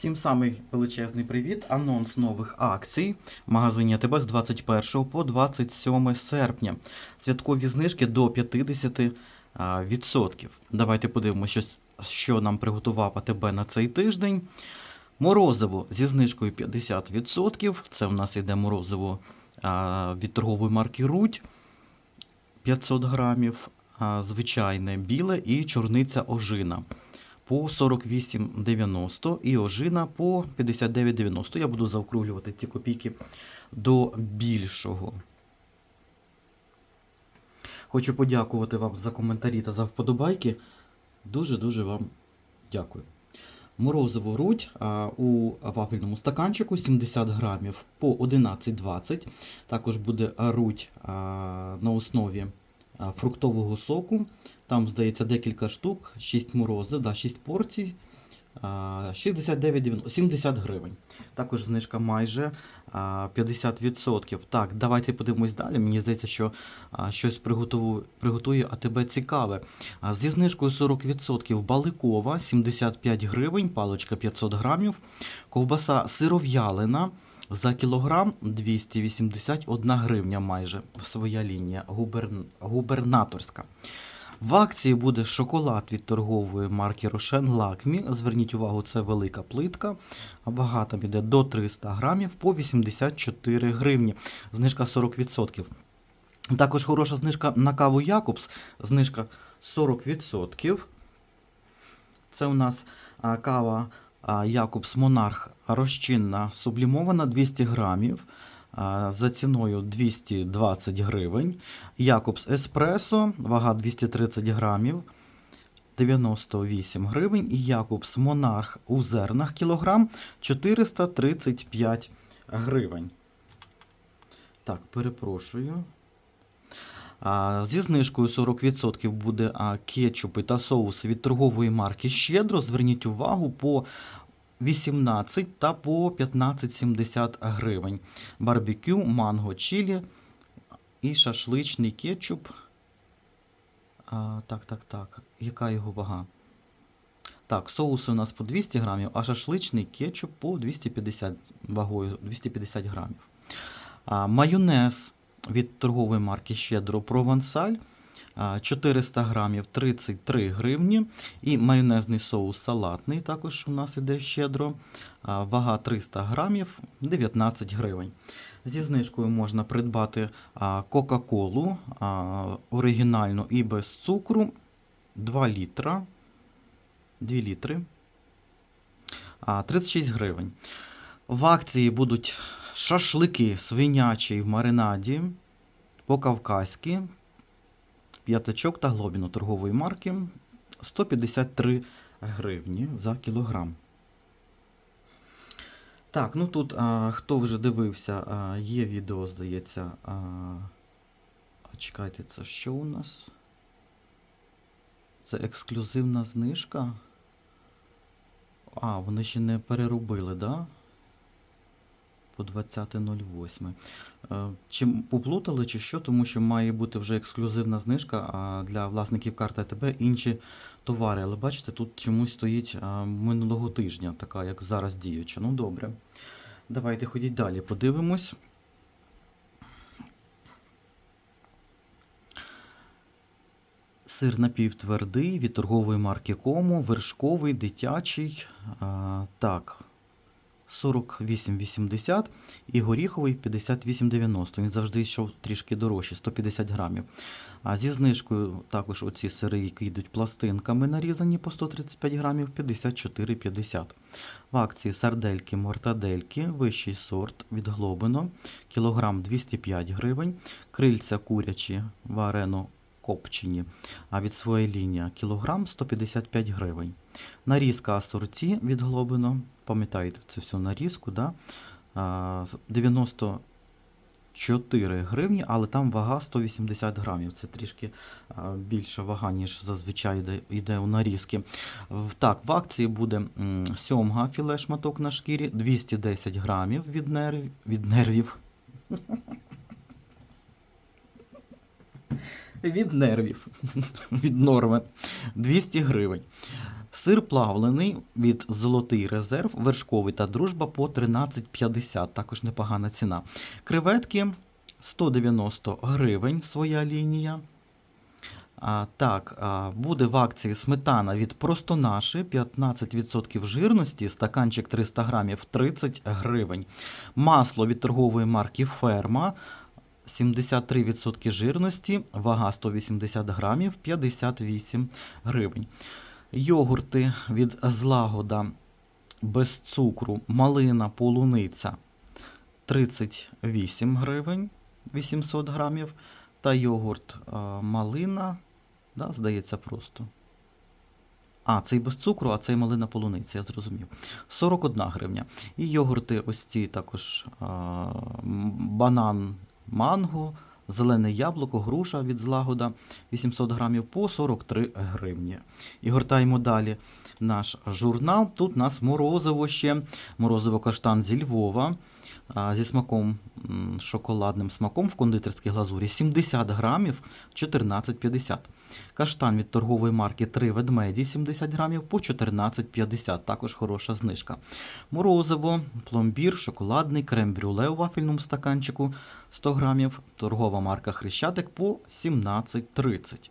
Всім самий величезний привіт. Анонс нових акцій в магазині АТБ з 21 по 27 серпня. Святкові знижки до 50%. Давайте подивимося, що, нам приготував АТБ на цей тиждень. Морозиво зі знижкою 50%. Це в нас йде морозиво від торгової марки Рудь 500 грамів, звичайне біле і чорниця ожина по 48,90 і ожина по 59,90. Я буду заокруглювати ці копійки до більшого. Хочу подякувати вам за коментарі та за вподобайки. Дуже-дуже вам дякую. Морозиво рудь а, у вафельному стаканчику 70 грамів по 11,20. Також буде рудь а, на основі фруктового соку. Там, здається, декілька штук, 6 морозив, да, 6 порцій. а, 69,90, 70 гривень. Також знижка майже 50%. Так, давайте подивимось далі. Мені здається, що щось приготую, приготує АТБ цікаве. Зі знижкою 40% баликова 75 гривень, паличка 500 грамів. Ковбаса сиров'ялина за кілограм 281 гривня майже своя лінія губерн... губернаторська. В акції буде шоколад від торгової марки Рошен Лакмі. Зверніть увагу, це велика плитка. Вага там іде до 300 грамів по 84 гривні. Знижка 40%. Також хороша знижка на каву Якобс. Знижка 40%. Це у нас кава Якобс Монарх розчинна сублімована 200 грамів. За ціною 220 гривень. Якобс Еспресо, вага 230 грамів, 98 гривень. І Якобс Монарх у зернах кілограм 435 гривень. Так, перепрошую. Зі знижкою 40% буде кетчупи та соуси від торгової марки Щедро. Зверніть увагу по 18 та по 15,70 гривень. Барбекю, манго, чилі і шашличний кетчуп. А, так, так, так. Яка його вага? Так, соуси у нас по 200 грамів, а шашличний кетчуп по 250 вагою 250 грамів. А, майонез від торгової марки Щедро Провансаль. 400 грамів 33 гривні. І майонезний соус салатний також у нас іде щедро. Вага 300 грамів 19 гривень. Зі знижкою можна придбати Кока-Колу оригінальну і без цукру 2 літра. 2 літри. 36 гривень. В акції будуть шашлики свинячі в маринаді по-кавказьки, п'ятачок та глобіно торгової марки 153 гривні за кілограм. Так, ну тут а, хто вже дивився, а, є відео, здається. А, чекайте, це що у нас? Це ексклюзивна знижка. А, вони ще не переробили, да? По 20.08. Е, Чи поплутали, чи що, тому що має бути вже ексклюзивна знижка для власників карти АТБ інші товари. Але бачите, тут чомусь стоїть минулого тижня, така як зараз діюча. Ну добре. Давайте ходіть далі, подивимось. Сир напівтвердий від торгової марки Кому, вершковий, дитячий. А, так, 48,80 і горіховий 58,90. Він завжди йшов трішки дорожче, 150 грамів. А зі знижкою також оці сири, які йдуть пластинками, нарізані по 135 грамів, 54,50. В акції сардельки, мортадельки, вищий сорт від Глобино, кілограм 205 гривень, крильця курячі варено копчені, а від своєї лінії кілограм 155 гривень. Нарізка асорті від Глобино, пам'ятаєте цю всю нарізку, да? А, з- 94 гривні, але там вага 180 грамів. Це трішки більша вага, ніж зазвичай йде, у нарізки. Так, в акції буде сьомга філе шматок на шкірі, 210 грамів від, нерв, від нервів. Від нервів, від норми 200 гривень. Сир плавлений від Золотий резерв, вершковий та дружба по 13,50. Також непогана ціна. Креветки 190 гривень, своя лінія. А, так, а, буде в акції сметана від просто наші 15% жирності, стаканчик 300 грамів 30 гривень. Масло від торгової марки Ферма 73% жирності, вага 180 грамів 58 гривень. Йогурти від Злагода без цукру, малина, полуниця 38 гривень 800 грамів. Та йогурт а, малина, да, здається, просто. А, цей без цукру, а цей малина полуниця, я зрозумів. 41 гривня. І йогурти ось ці також а, банан манго, зелене яблуко, груша від злагода 800 грамів по 43 гривні. І гортаємо далі наш журнал. Тут у нас морозиво ще, морозиво каштан зі Львова зі смаком шоколадним смаком в кондитерській глазурі 70 грамів 14,50. Каштан від торгової марки 3 ведмеді 70 грамів по 14,50. Також хороша знижка. Морозиво, пломбір, шоколадний, крем-брюле у вафельному стаканчику 100 грамів. Торгова марка Хрещатик по 17,30.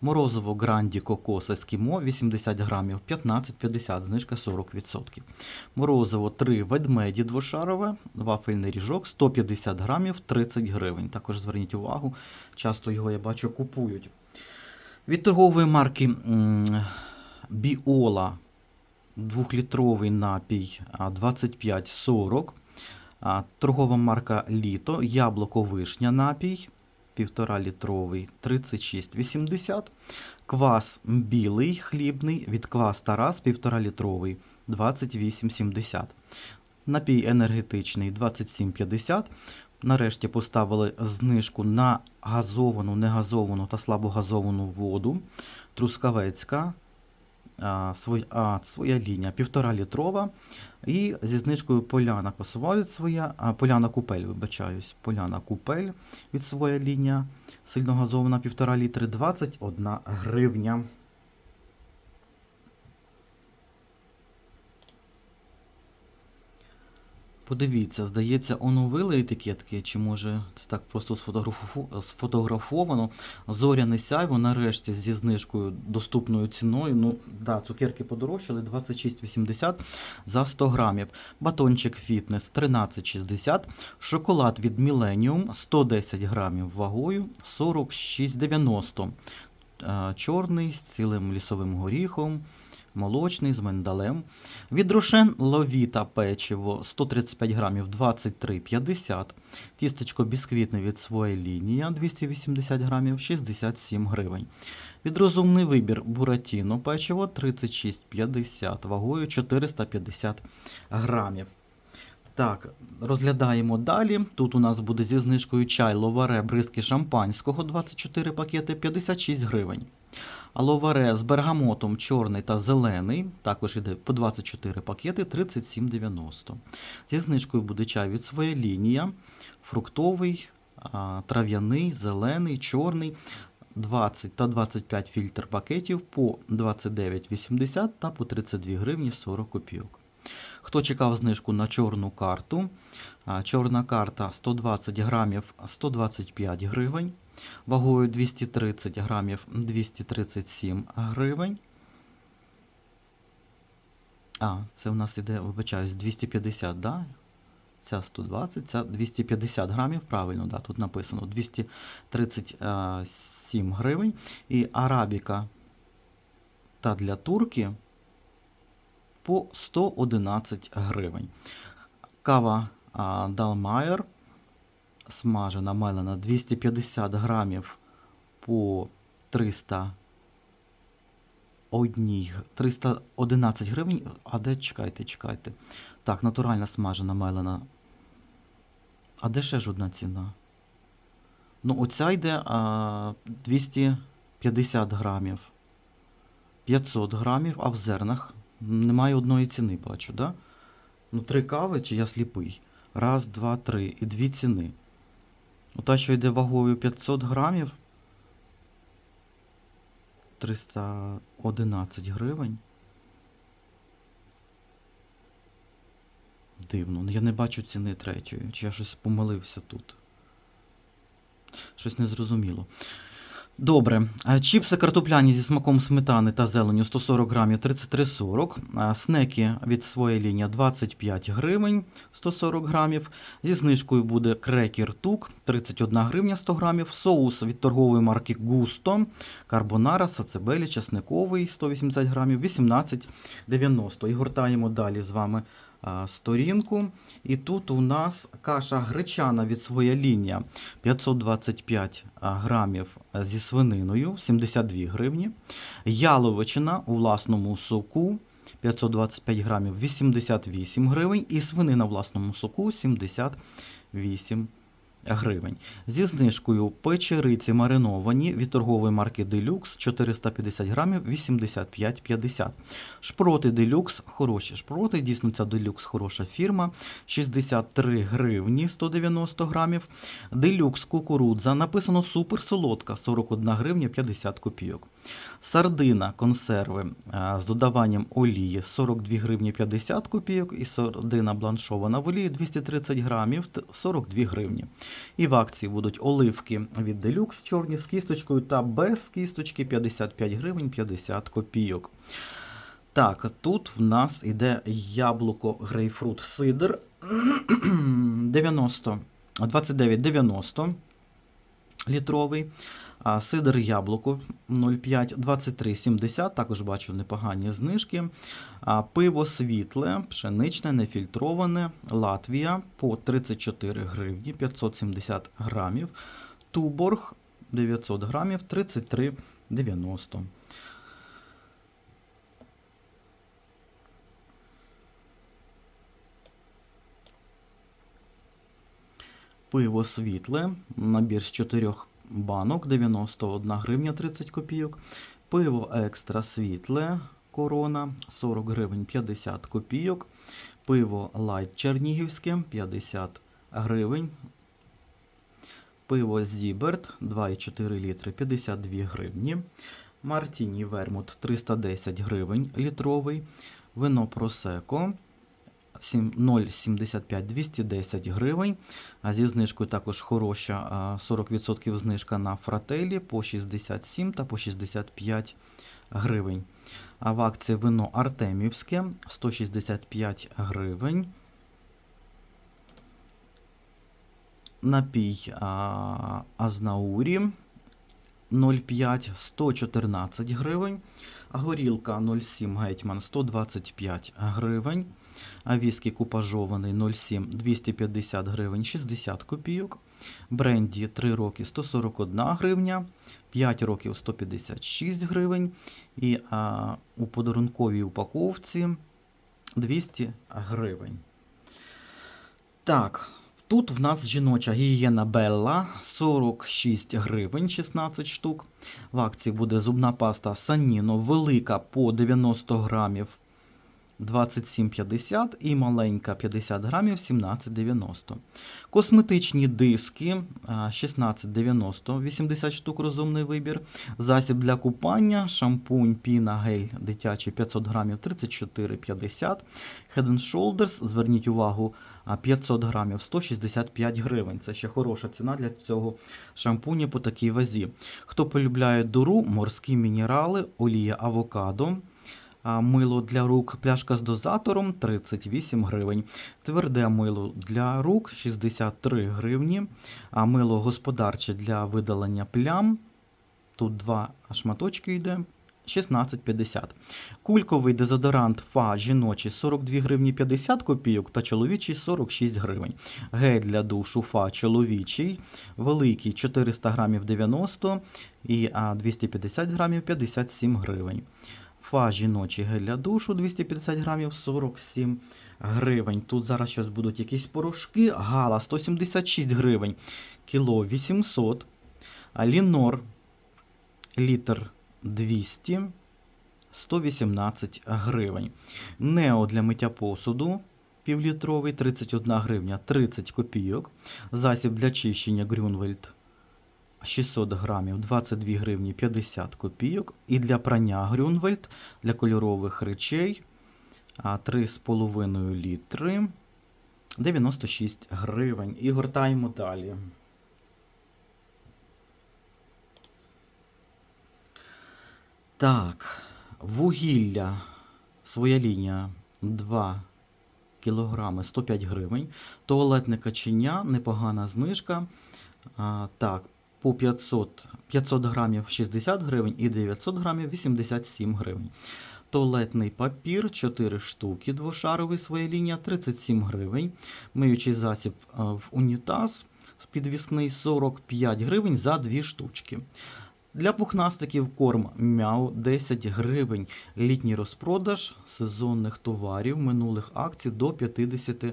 Морозиво Гранді Кокос Ескімо 80 грамів 15,50, знижка 40%. Морозиво 3 ведмеді двошарове, вафельний ріжок 150 грамів 30 гривень. Також зверніть увагу, часто його я бачу купують. Від торгової марки Біола 2-літровий напій 25,40. Торгова марка Літо, яблуко вишня напій 1,5 літровий 36,80. Квас білий хлібний від квас Тарас 1,5 літровий 28,70. Напій енергетичний 27,50. Нарешті поставили знижку на газовану, негазовану та слабогазовану воду. Трускавецька. А, своя, своя лінія 1,5 літрова. І зі знижкою Поляна посувають своя, а, Поляна Купель, вибачаюсь. Поляна Купель від своя лінія. Сильно газована 1,5 літри 21 гривня. Подивіться, здається, оновили етикетки, чи може це так просто сфотографовано. Зоряне сяйво нарешті зі знижкою доступною ціною. Ну, да, цукерки подорожчали 26,80 за 100 грамів. Батончик фітнес 13,60. Шоколад від Millennium 110 грамів вагою 46,90. Е, Чорний з цілим лісовим горіхом молочний з миндалем. Від рушен Ловіта печиво 135 грамів 23,50. Тістечко бісквітне від своєї лінії 280 грамів 67 гривень. Від розумний вибір Буратіно печиво 36,50 вагою 450 грамів. Так, розглядаємо далі. Тут у нас буде зі знижкою чай ловаре бризки шампанського 24 пакети 56 гривень. А ловаре з бергамотом чорний та зелений, також іде по 24 пакети 37,90. Зі знижкою буде чай від своя лінія, фруктовий, трав'яний, зелений, чорний. 20 та 25 фільтр пакетів по 29,80 та по 32 гривні 40 копійок. Хто чекав знижку на чорну карту? Чорна карта 120 грамів 125 гривень. Вагою 230 грамів 237 гривень. А, це у нас іде, вибачаюсь, 250, да? Ця 120, ця 250 грамів, правильно, да, тут написано 237 гривень. І арабіка та для турки по 111 гривень. Кава Далмайер смажена мелена 250 грамів по 300 одній, 311 гривень. А де чекайте, чекайте. Так, натуральна смажена мелена. А де ще ж одна ціна? Ну, оця йде а, 250 грамів. 500 грамів, а в зернах немає одної ціни, бачу, да? Ну, три кави, чи я сліпий. Раз, два, три. І дві ціни. Ну, Ота, що йде вагою 500 грамів. 311 гривень. Дивно, ну, я не бачу ціни третьої. Чи я щось помилився тут? Щось незрозуміло. Добре. Чіпси картопляні зі смаком сметани та зеленю 140 грамів 33,40. А, Снеки від своєї лінії 25 гривень 140 грамів. Зі знижкою буде крекер тук 31 гривня 100 грамів. Соус від торгової марки Густо. Карбонара, сацебелі, часниковий 180 грамів 18,90. І гортаємо далі з вами сторінку. І тут у нас каша гречана від своя лінія 525 а, грамів зі свининою 72 гривні. Яловичина у власному соку 525 грамів 88 гривень. І свинина у власному соку 78 гривень. Зі знижкою печериці мариновані від торгової марки Deluxe 450 грамів 85,50. Шпроти Deluxe хороші шпроти, дійсно ця Deluxe хороша фірма. 63 гривні 190 грамів. Deluxe кукурудза написано супер солодка 41 гривня 50 копійок. Сардина консерви з додаванням олії 42 гривні 50 копійок і сардина бланшована в олії 230 грамів 42 гривні. І в акції будуть оливки від Deluxe чорні з кісточкою та без кісточки 55 гривень 50 копійок. Так, тут в нас іде яблуко грейпфрут сидр 90, 29,90 літровий. А сидр яблуко 0,5, 23,70, також бачу непогані знижки. Пиво світле, пшеничне, нефільтроване, Латвія по 34 гривні, 570 грамів. Туборг 900 грамів, 33,90. Пиво світле, набір з 4 банок, 91 гривня 30 копійок. Пиво екстра світле, корона, 40 гривень 50 копійок. Пиво лайт чернігівське, 50 гривень. Пиво Зіберт 2,4 літри 52 гривні. Мартіні Вермут 310 гривень літровий. Вино Просеко 0,75 210 гривень. Зі знижкою також хороша 40% знижка на фрателі по 67 та по 65 гривень. А в акції вино Артемівське 165 гривень. Напій а, Азнаурі 0,5 114 гривень. Горілка 0,7 гетьман 125 гривень. А віскі купажований 0,7 250 гривень 60 копійок. Бренді 3 роки 141 гривня, 5 років 156 гривень. І а, у подарунковій упаковці 200 гривень. Так, тут в нас жіноча гігієна Белла 46 гривень 16 штук. В акції буде зубна паста Саніно велика по 90 грамів 27,50 і маленька 50 грамів 17,90. Косметичні диски 16,90, 80 штук розумний вибір. Засіб для купання, шампунь, піна, гель дитячий 500 грамів 34,50. Head and Shoulders, зверніть увагу, 500 грамів 165 гривень. Це ще хороша ціна для цього шампуня по такій вазі. Хто полюбляє дуру, морські мінерали, олія авокадо. Мило для рук, пляшка з дозатором 38 гривень. Тверде мило для рук 63 гривні. А мило господарче для видалення плям. Тут два шматочки йде. 16,50. Кульковий дезодорант Фа жіночий 42 гривні 50 копійок та чоловічий 46 гривень. Гель для душу Фа чоловічий, великий 400 грамів 90 і 250 грамів 57 гривень. Фа жіночий гель для душу 250 грамів 47 гривень. Тут зараз щось будуть якісь порошки. Гала 176 гривень. Кіло 800. А Лінор літр 200 118 гривень. Нео для миття посуду півлітровий 31 гривня 30 копійок. Засіб для чищення Грюнвельд 600 грамів 22 гривні 50 копійок. І для прання Грюнвельд для кольорових речей 3,5 літри 96 гривень. І гортаємо далі. Так, вугілля, своя лінія 2 кілограми 105 гривень. Туалетне каченя, непогана знижка. А, так, по 500, 500 грамів 60 гривень і 900 грамів 87 гривень. Туалетний папір 4 штуки, двошаровий своя лінія 37 гривень. Миючий засіб в унітаз підвісний 45 гривень за 2 штучки. Для пухнастиків корм Мяу 10 гривень. Літній розпродаж сезонних товарів минулих акцій до 50%.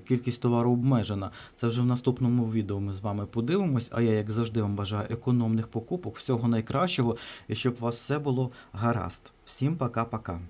Кількість товару обмежена. Це вже в наступному відео ми з вами подивимось. А я, як завжди, вам бажаю економних покупок, всього найкращого і щоб у вас все було гаразд. Всім пока-пока.